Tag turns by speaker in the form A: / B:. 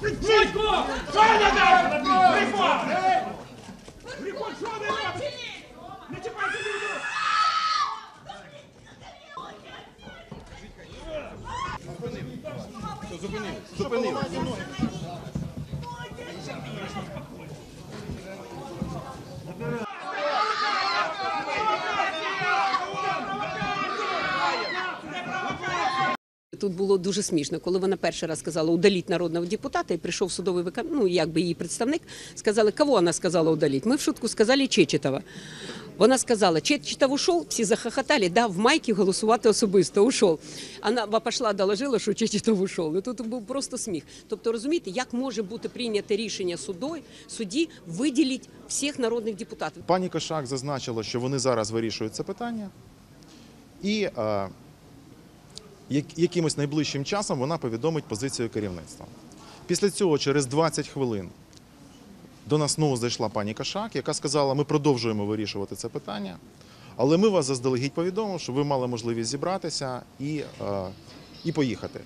A: Приходь! Що не дав? Приходь! Приходь, що не дав? Не чіпайте люди! Зупинив! Зупинив! Зупинив!
B: Тут було дуже смішно, коли вона перший раз сказала удаліть народного депутата, і прийшов судовий викон... ну, якби її представник, сказали, кого вона сказала удаліть? Ми в шутку сказали Чечетова. Вона сказала, Чечетов ушов, всі захохотали, да, в майці голосувати особисто, ушов. Вона пішла, доложила, що Чечетов ушов. Ну, тут був просто сміх. Тобто, розумієте, як може бути прийнято рішення судой, судді виділити всіх народних депутатів?
C: Пані Кошак зазначила, що вони зараз вирішують це питання, і е, якимось найближчим часом вона повідомить позицію керівництва. Після цього, через 20 хвилин, до нас знову зайшла пані Кашак, яка сказала, ми продовжуємо вирішувати це питання, але ми вас заздалегідь повідомили, що ви мали можливість зібратися і, е, і поїхати.